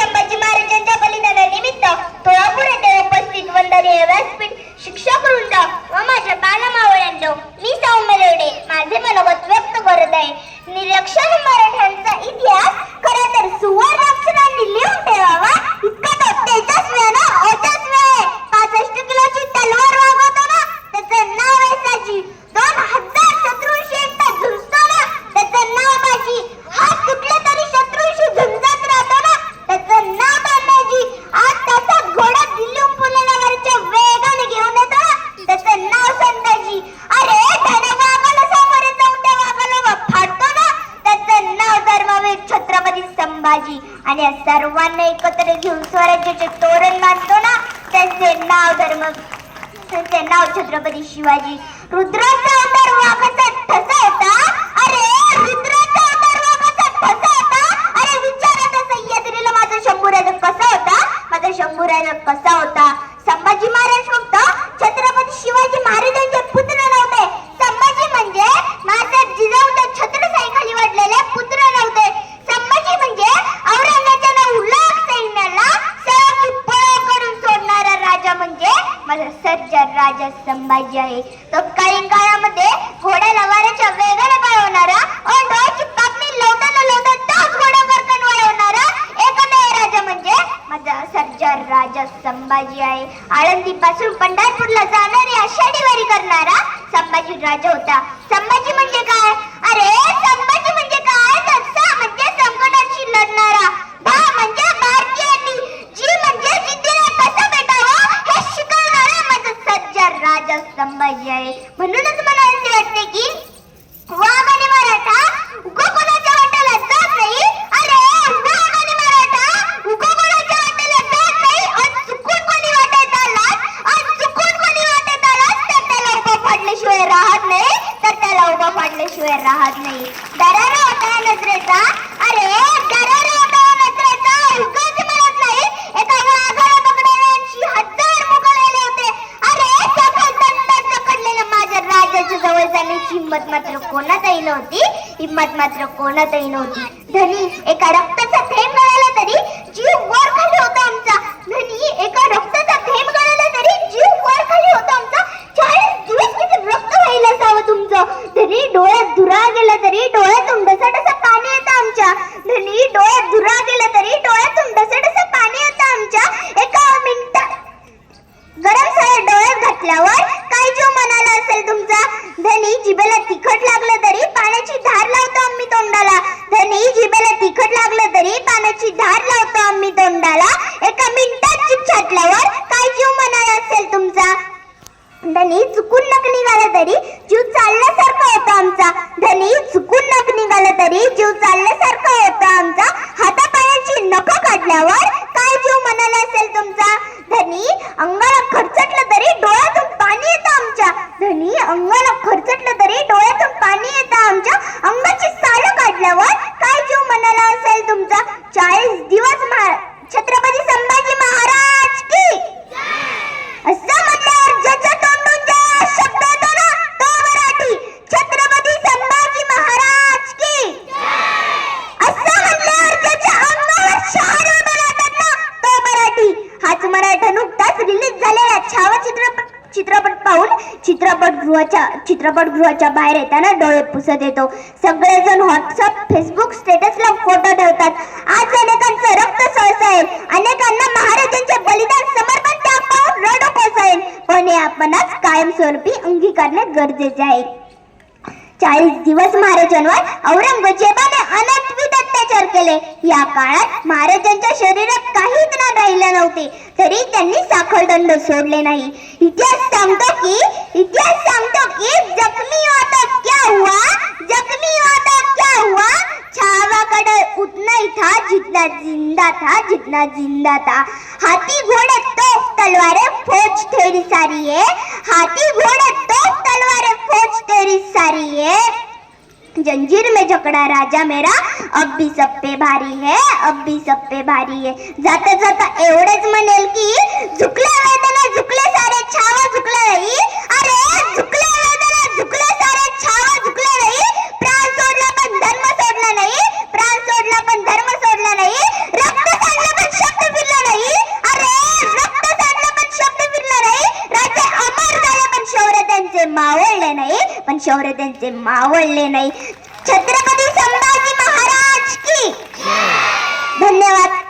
संभाजी महाराजांच्या बलिदानानिमित्त तुळापूर येथे उपस्थित वंदनीय व्यासपीठ शिक्षक करून व माझ्या बाला मावळ्यांना मी सौम्य माझे मनोगत व्यक्त करत आहे. संभाजी आणि या सर्वांना एकत्र घेऊन स्वराज्याचे तोरण मानतो ना त्यांचे नाव धर्म त्यांचे नाव छत्रपती शिवाजी. रुद्राचा अवतार ठसा होता. अरे रुद्राचा अवतार ठसा होता. अरे सह्याद्रीला माझा शंभूराजा कसा होता? माझा शंभूराजा कसा होता? संभाजी महाराज फक्त छत्रपती शिवाजी महाराजांच्या राजा आहे. तत्कालीन काळामध्ये घोड्याला वाऱ्याच्या वेगाने पळवणारा आणि डोळ्याची पापणी लवताना लवता तोच घोडा बरकन वळवणारा एकमेव राजा म्हणजे माझा सर्जर राजा संभाजी आहे. आळंदी पासून पंढरपूरला जाणारी आषाढी वारी करणारा संभाजी राजा होता. संभाजी म्हणजे काय? अरे म्हणूनच मला असे वाटते की वाघ आणि मराठा जात नाही. अरे वाघ आणि मराठा जात नाही. चुकून कोणी वाटेत चुकून कोणी वाटेत तर त्याला उभा राहत नाही. तर त्याला उभा राहत नाही. जवळ जाण्याची हिंमत मात्र कोणातही नव्हती. हिंमत मात्र कोणातही नव्हती. धनी एका रक्ताचा थेंब गळाला तरी जीव वर खाली होता आमचा. धनी एका रक्ताचा थेंब गळाला तरी जीव वर खाली होता आमचा. चाळीस दिवस किती रक्त व्हायला असावं तुमचं. धनी डोळ्यात धुरा गेला तरी डोळ्यातून डसाडसा पाणी येतं आमच्या. धनी डोळ्यात धुरा गेला तरी जिभेला तिखट लागलं तरी पाण्याची धार लावतो आम्ही तोंडाला. धनी जिभेला तिखट लागलं तरी पाण्याची धार लावतो आम्ही तोंडाला. एका मिनिटात चिप छाटल्यावर काय जीव मनाला असेल तुमचा? धनी चुकून नक निघाला तरी जीव चालण्यासारखा होता आमचा. धनी चुकून नक निघाला तरी जीव चालण्यासारखा होता आमचा हातापायाची नख काढल्यावर काय जीव मनाला असेल तुमचा धनी अंगाला खरचटलं तरी डोळ्यातून पाणी येतं आमच्या धनी अंगाला खरचटलं तरी डोळ्यातून पाणी येतं आमच्या अंगाची सालं काढल्यावर काय जीव मनाला असेल तुमचा चाळीस दिवस महा- छत्रपती संभाजी महाराज की असं म्हटल्यावर ज्याच्या तोंडून जे शब्द येतो ना तो मराठी छत्रपती संभाजी महाराज की असं म्हटल्यावर ज्याच्या अंगावर शहारे उभे राहतात ना तो मराठी हाच मराठा नुकताच रिलीज झालेला छावा चित्रपट चित्रपट पाहून चित्रपट गृहाच्या चित्रपट गृहाच्या बाहेर येताना डोळे पुसत येतो. सगळेजण व्हॉट्सअप फेसबुक स्टेटसला फोटो ठेवतात. आज अनेकांचं रक्त सळसळेल अनेकांना महाराजांचे बलिदान समर्पण त्याग पाहून रडू कोसळेल पण हे आपणच कायमस्वरूपी अंगीकारणे गरजेचे आहे. चाळीस दिवस महाराजांवर औरंगजेबाने अनंतविध अत्याचार केले. या काळात महाराजांच्या शरीरात काहीच ना राहिले नव्हते. तरी त्यांनी साखळदंड सोडले नाही. इतिहास सांगतो की इतिहास सांगतो की जखमी होता क्या हुआ? जखमी होता क्या हुआ? छावाकडे उतना ही था जितना जिंदा था जितना जिंदा था. हाथी घोड़े तो तलवारें फौज तेरी सारी है हाथी घोड़े तो तलवारें फौज तेरी सारी है जंजीर में जकड़ा राजा मेरा अब भी सब पे भारी है अब भी सब पे भारी है। जाता जाता एवढेच म्हणेल की झुकल्या वेदना झुकले सारे छावा झुकले नाही अरे झुकल्या वेदना झुकले सारे छावा झुकले नाही प्राण सोडला पण धर्म सोडला नाही प्राण सोडला पण धर्म सोडला नाही। रक्त सोडला पण शब्द फिरला नाही। अरे रक्त सोडला पण शब्द फिरला नाही। राजे अमर झाले पण शौर्य त्यांचे मावळले नाही पण शौर्य त्यांचे मावळले नाही। छत्रपती संभाजी महाराज धन्यवाद.